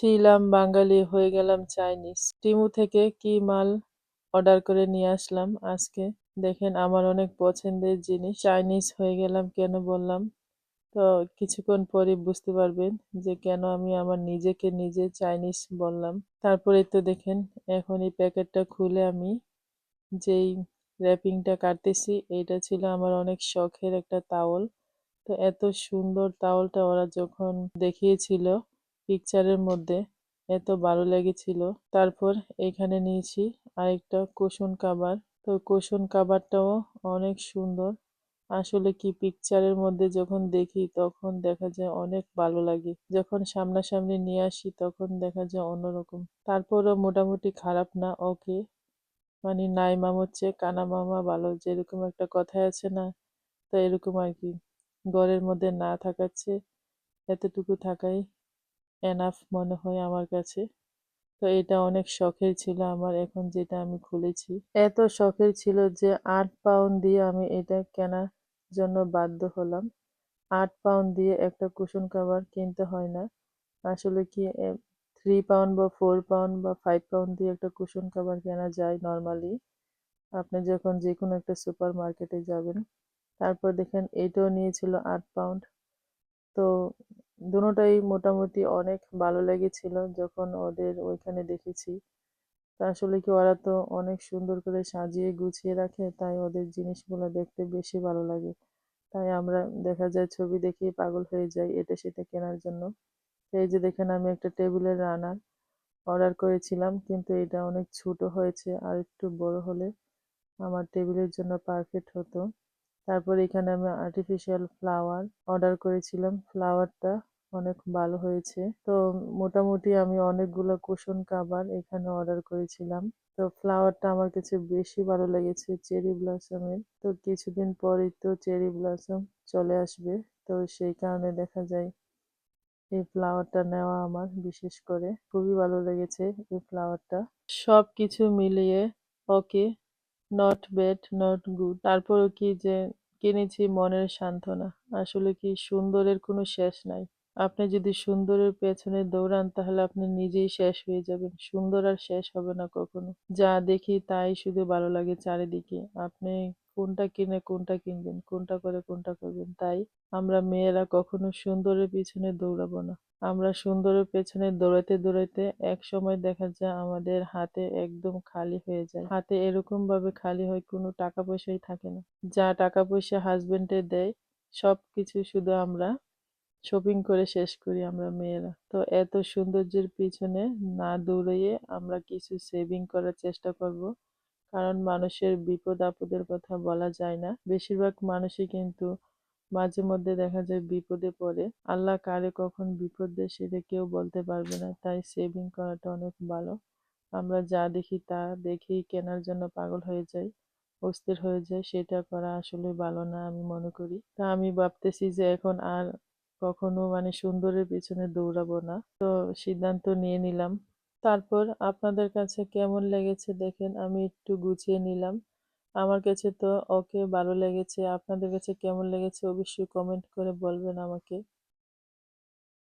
ছিলাম বাঙালি, হয়ে গেলাম চাইনিজ। টিমু থেকে কি মাল অর্ডার করে নিয়ে আসলাম আজকে? দেখেন, আমার অনেক পছন্দের জিনিস। চাইনিজ হয়ে গেলাম কেন বললাম? তো কিছুক্ষণ পরে বুঝতে পারবেন যে কেন আমি আমার নিজেকে নিজে চাইনিজ বললাম। তারপরে তো দেখেন, এখন এই প্যাকেটটা খুলে আমি যেই র্যাপিংটা কাটতেছি, এইটা ছিল আমার অনেক শখের একটা তাওল তো এত সুন্দর তাওলটা ওরা যখন দেখিয়েছিল পিকচারের মধ্যে এত ভালো লেগেছিল। তারপর এখানে নিয়েছি আরেকটা কুশন কাবার তো কুশন কাবারটাও অনেক সুন্দর। আসলে কি পিকচারের মধ্যে যখন দেখি তখন দেখা যায় অনেক ভালো লাগে। যখন সামনাসামনি নিয়ে আসি তখন দেখা যায় অন্যরকম। তারপরও মোটামুটি খারাপ না ওকে মানে নাই মামা হচ্ছে, কানা মামা ভালো, যেরকম একটা কথাই আছে না, তো এরকম আর কি। ঘরের মধ্যে না থাকাচ্ছে, এতটুকু থাকাই এনাফ মনে হয় আমার কাছে। তো এটা অনেক শখের ছিল আমার, এখন যেটা আমি খুলেছি। এত শখের ছিল যে আট পাউন্ড দিয়ে আমি এটা কেনার জন্য বাধ্য হলাম। আট পাউন্ড দিয়ে একটা কুশন কাভার কিনতে হয় না। আসলে কি থ্রি পাউন্ড বা ফোর পাউন্ড বা ফাইভ পাউন্ড দিয়ে একটা কুশন কাভার কেনা যায় নর্মালি আপনি যখন যে কোনো একটা সুপার মার্কেটে যাবেন, তারপর দেখেন এটাও নিয়েছিল আট পাউন্ড। তো দুটোটাই মোটামুটি অনেক ভালো লেগেছিল যখন ওদের ওইখানে দেখেছি। আসলে কি ওরা তো অনেক সুন্দর করে সাজিয়ে গুছিয়ে রাখে, তাই ওদের জিনিসগুলো দেখতে বেশি ভালো লাগে। তাই আমরা দেখা যায় ছবি দেখেই পাগল হয়ে যাই এটা সেটা কেনার জন্য। এই যে দেখেন আমি একটা টেবিলের রানার অর্ডার করেছিলাম, কিন্তু এটা অনেক ছোট হয়েছে আর একটু বড় হলে আমার টেবিলের জন্য পারফেক্ট হতো। তারপর এখানে আমি আর্টিফিশিয়াল ফ্লাওয়ার অর্ডার করেছিলাম ফ্লাওয়ারটা অনেক ভালো হয়েছে। তো মোটামুটি আমি অনেকগুলো কুশন কাবার এখানে অর্ডার করেছিলাম। তো ফ্লাওয়ারটা আমার কাছে বেশি ভালো লেগেছে চেরি ব্লসমের তো কিছুদিন পরেই তো চেরি ব্লসম চলে আসবে। তো সেই কারণে দেখা যায় এই ফ্লাওয়ারটা নেওয়া আমার বিশেষ করে খুবই ভালো লেগেছে এই ফ্লাওয়ারটা সব কিছু মিলিয়ে okay not bad not good তারপরও কি যে কিনেছি মনের সান্ত্বনা। আসলে কি সুন্দরের কোনো শেষ নাই। আপনি যদি সুন্দরের পেছনে দৌড়ান, তাহলে আপনি নিজেই শেষ হয়ে যাবেন। সুন্দর আর শেষ হবে না কখনো। যা দেখি তাই শুধু ভালো লাগে চারিদিকে। আপনি কোনটা কিনে, কোনটা কিনবেন, কোনটা করে, কোনটা করবেন, তাই আমরা মেয়েরা কখনো সুন্দরের পিছনে দৌড়াবো না। আমরা সুন্দরের পেছনে দৌড়াতে দৌড়াতে এক সময় দেখা যায় আমাদের হাতে একদম খালি হয়ে যায়। হাতে এরকম ভাবে খালি হয় কোনো টাকা পয়সাই থাকে না। যা টাকা পয়সা হাজবেন্ডে দেয় সব কিছু শুধু আমরা শপিং করে শেষ করি আমরা মেয়েরা। তো এত সৌন্দর্যের পিছনে না দৌড়িয়ে আমরা কিছু সেভিং করার চেষ্টা করব। কারণ মানুষের বিপদ আপদের কথা বলা যায় না। বেশিরভাগ মানুষই কিন্তু মাঝে মধ্যে দেখা যায় বিপদে পড়ে। আল্লাহ কারে কখন বিপদ দেয় সেটা কেউ বলতে পারবে না। তাই সেভিং করাটা অনেক ভালো। আমরা যা দেখি তা দেখেই কেনার জন্য পাগল হয়ে যাই, অস্থির হয়ে যায় সেটা করা আসলে ভালো না আমি মনে করি। তা আমি ভাবতেছি যে এখন আর কখনো মানে সুন্দরের পিছনে দৌড়াবো না। তো সিদ্ধান্ত নিয়ে নিলাম। তারপর আপনাদের কাছে কেমন লেগেছে দেখেন, আমি একটু গুছিয়ে নিলাম। আমার কাছে তো ওকে ভালো লেগেছে, আপনাদের কাছে কেমন লেগেছে অবশ্যই কমেন্ট করে বলবেন আমাকে।